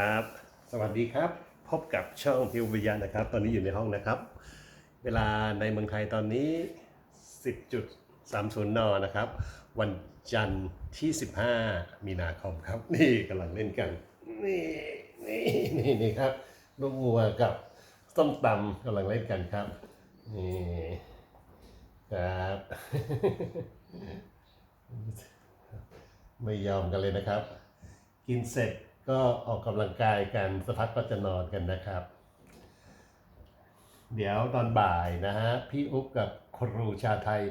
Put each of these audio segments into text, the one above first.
ครับสวัสดีครับ พบกับช่องพิววิญญาณนะครับ ตอนนี้อยู่ในห้องนะครับ เวลาในเมืองไทยตอนนี้ 10.30 น นะครับ วันจันทร์ที่ 15 มีนาคมครับ นี่กำลังเล่นกัน นี่นี่นี่นี่ครับลูกงัวกับส้มตำกำลังเล่นกันครับ นี่ครับ ไม่ยอมกันเลยนะครับ กินเสร็จ ก็ออกกำลังกายกันสักพักก็จะนอนกันนะครับ เดี๋ยวตอนบ่ายนะฮะพี่อุ๊บกับครูชาไทย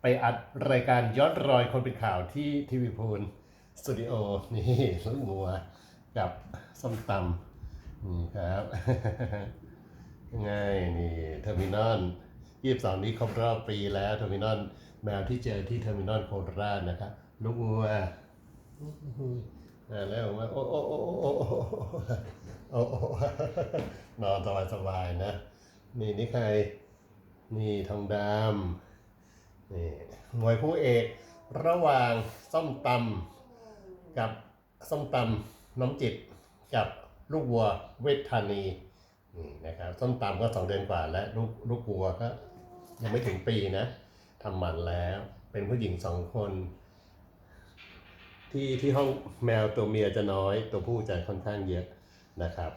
ไปอัดรายการย้อนรอยคนเป็นข่าวที่ทีวีพูลสตูดิโอนี่ลูกงัวกับส้มตำนี่ครับง่ายนี่เทอร์มินอล22นี้ครบรอบปีแล้วเทอร์มินอลแมวที่เจอที่เทอร์มินอลโคราชนะครับ ลูกงัว แล้วมาโอ้โอ้โอ้โอ้โอ้โอ้โอ้นอนสบายสบายๆนะ นี่นี่ใคร นี่ทองดำนี่มวยคู่เอกระหว่างส้มตำกับส้มตำน้ำจิตกับลูกวัวเวทธานีนี่นะครับส้มตำก็สองเดือนกว่าและลูกลูกวัวก็ยังไม่ถึงปีนะทำหมันแล้วเป็นผู้หญิงสองคน ที่ที่ห้องแมวตัวเมียจะน้อย ตัวผู้จะค่อนข้างเยอะนะครับ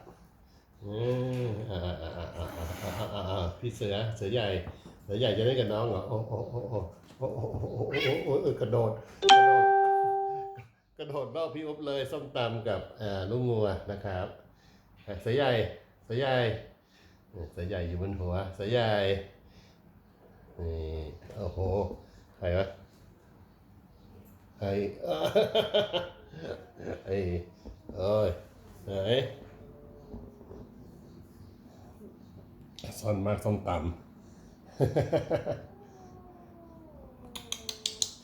พี่เสือเสือใหญ่เสือใหญ่จะได้กับน้องเหรอโอ้โอ้โอ้โอ้โอ้โอ้กระโดดกระโดดเบ้าพี่อบเลยส้มตำกับลูกงัวนะครับเสือใหญ่เสือใหญ่เสือใหญ่อยู่บนหัวเสือใหญ่นี่โอ้โหใครวะ ไอ้เอ้ยไหนซ่อนมากส้มตำ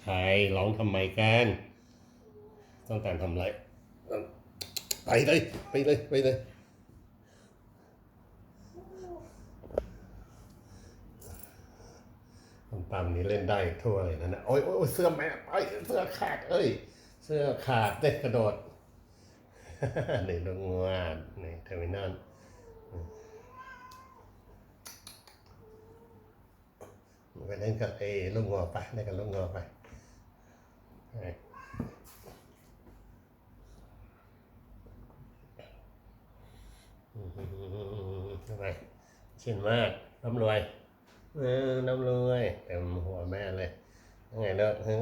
ใครร้องทำไมกันต้องการทำอะไรไปเลยไปเลยไปเลยส้มตำนี้เล่นได้ทั่วเลยนะนะโอ้ยโอ้ยเสื้อแม่ไอ้ยเสื้อขาดเอ้ย เสื้อขาดเด็กกระโดดหนึ่งลงงวดนี่เทอร์มินอลไปเล่นกับไอ้ลูกงัวไปเล่นกับลูกงัวไปไปอืมทำไมชินมากร่ำรวยเออน้ำรวยเต็มหัวแม่เลยยังไงเลิกฮะ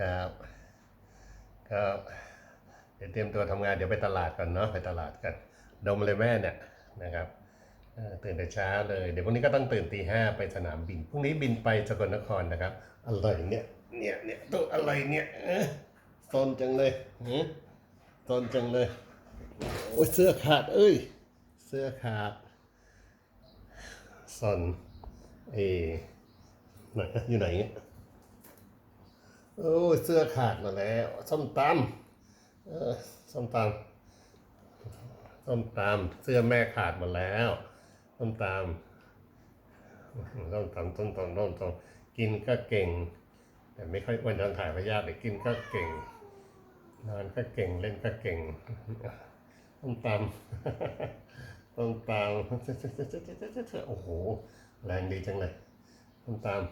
ครับ ครับเดี๋ยวเตรียมตัวทำงานเดี๋ยวไปตลาดก่อนเนาะไปตลาดกันดมเลยแม่เนี่ยนะครับตื่นแต่เช้าเลย เดี๋ยวพรุ่งนี้ก็ต้องตื่นตีห้าไปสนามบินพรุ่งนี้บินไปสกลนครนะครับอะไรเนี่ยเนี่ยเนี่ยตัวอะไรเนี่ยเอ๊ะซนจังเลยหือซนจังเลยโอ้ยเสื้อขาด เอ้ย เสื้อขาดซนเออยู่ไหนเนี่ย โอ้เสื้อขาดมาแล้วส้มตำเออส้มตำส้มตำเสื้อแม่ขาดหมาแล้วส้มตำส้มตำส้มตำส้มตำกินก็เก่ง แต่ไม่ค่อยอ้วนทางถ่ายพยาธิกินก็เก่ง นอนก็เก่งเล่นก็เก่งส้มตำต้นตาลโอ้โหแรงดีจังเลยต้นตาล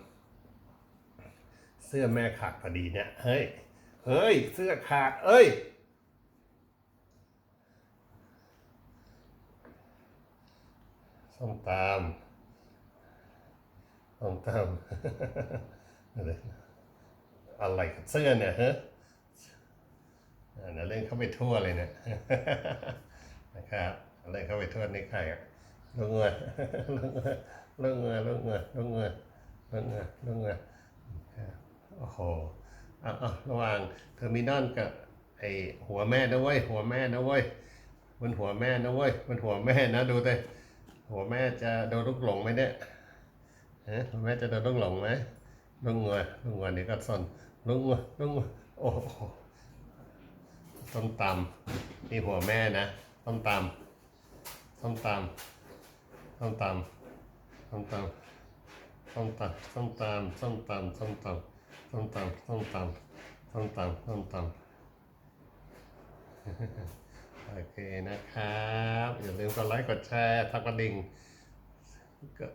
เสื้อแม่ขาดพอดีเนี่ย เฮ้ย เฮ้ย เสื้อขาด เอ้ย ส้มตามส้มตามอะไรอะไรกับเสื้อเนี่ยฮะเดี๋ยเล่นเข้าไปทั่วเลยเนี่ยนะครับอะไรเข้าไปทั่วในไข่อะลูกเงยลูกเงยลูกเงยลูกเงยลูกเงยลูกเงยโอ้โหเอาเอาระหว่างเทอร์มินอลกับไอหัวแม่นะเว้ยหัวแม่นะเว้ยบนหัวแม่นะเว้ยบนหัวแม่นะดูเลยหัวแม่จะโดนลูกหลงไหมเนี่ยฮะหัวแม่จะโดนลูกหลงไหมลูกเงยลูกเงยนี่ก็สนลูกเงยลูกเงยโอ้โหส้มตำนี่หัวแม่นะส้มตำส้มตำส้มตำส้มตำส้มตำส้มตำส้มตำส้มตำ ส้มตำส้มตำส้มตำส้มตำโอเคนะครับ อย่าลืมกดไลค์กดแชร์ทักกระดิ่งก็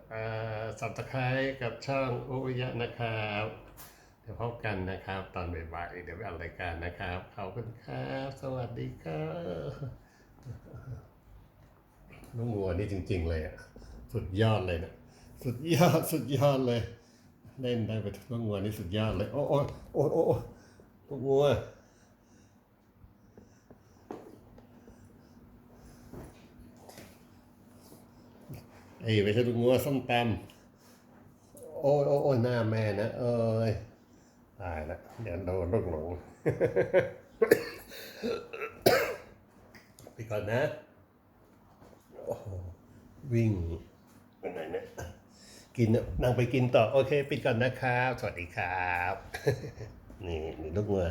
สับตะไคร้กับช่องอุยะนะครับ เดี๋ยวพบกันนะครับ ตอนบ่ายๆเดี๋ยวไปอัดรายการนะครับ ขอบคุณครับ สวัสดีครับน้องวัวนี่จริง ๆ เลยอะ สุดยอดเลยนะ สุดยอด สุดยอดเลย เล่นได้ไปน้องวัวนี่สุดยอดเลย โอ้โอ้โอ้โอ้โอ้น้องวัวไอ้ไม่ใช่ลูกงัวส้มตำโอ้โอ้โอ้หน้าแม่นะเอ้ยตายละเดี๋ยวโดนลูกหลงไปก่อนนะ โอ้วิ่งไปไหนเนี่ย กินนั่งไปกินต่อ โอเค ปิดก่อนนะครับ สวัสดีครับ นี่นี่ลูกเงือ